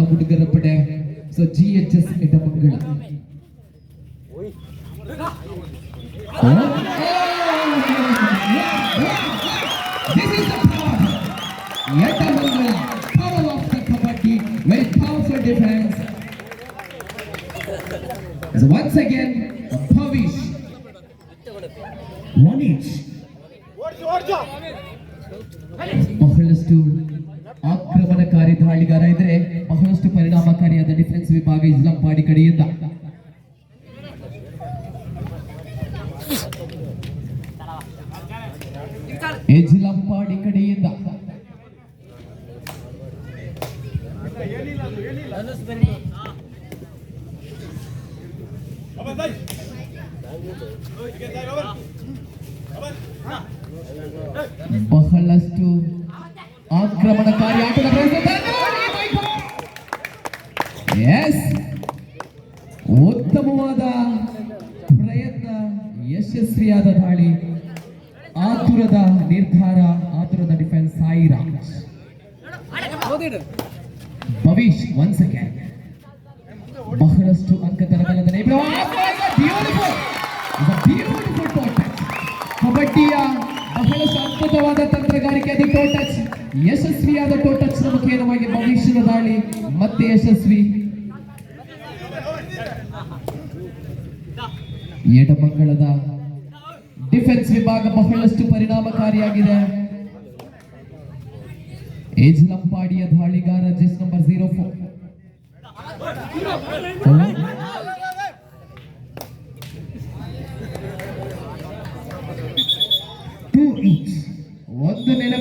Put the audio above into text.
ಹುಡುಗರ ಪಡೆ so G H S Edamangala This is the power. Edamangala power of the kabaddi. Very powerful defense. So once again, Bhavish. One each. ಬಹಳಷ್ಟು ಆಕ್ರಮಣಕಾರಿ ದಾಳಿಗಾರ ಇದ್ರೆ ಬಹಳಷ್ಟು ಪರಿಣಾಮಕಾರಿಯಾದ defence ವಿಭಾಗ ಇಸ್ಲಾಂಪಾಡಿ ಕಡೆಯಿಂದ. ಎಜ್ಲಂಪಾಡಿ ಕಡೆಯಿಂದ. ಬಹಳಷ್ಟು ಆಕ್ರಮಣಕಾರಿ ಆಟದ ಎಸ್ ಉತ್ತಮವಾದ ಪ್ರಯತ್ನ, ಯಶಸ್ವಿಯಾದ ದಾಳಿ, ಆತುರದ ನಿರ್ಧಾರ, ಆತುರದ ಡಿಫೆನ್ಸ್ ಸಾಯಿ ರಾಜ್. ಭವಿಷ್ ಸೆಕೆಂಡ್ ಬಹಳಷ್ಟು ಅಂಕ ಬಲದ ಕಬಡ್ಡಿಯ ಬಹಳಷ್ಟು ಅದ್ಭುತವಾದ ತಂತ್ರಗಾರಿಕೆ ಅದು ಟೋಟಚ್ ಯಶಸ್ವಿಯಾದ ಟೋಟಚ್ ನಮಗೆ ಭವಿಷ್ಯದ ದಾಳಿ, ಮತ್ತೆ ಯಶಸ್ವಿ. ಎಡಮಂಗಳದ ಡಿಫೆನ್ಸ್ ವಿಭಾಗ ಬಹಳಷ್ಟು ಪರಿಣಾಮಕಾರಿಯಾಗಿದೆ. ಏಜ್ ಲಂಪಾಡಿಯ ದಾಳಿಗಾರ ಜೆಸ್ ನಂಬರ್ ಜೀರೋ ಫೋರ್ ಒಂದು ನೆಲ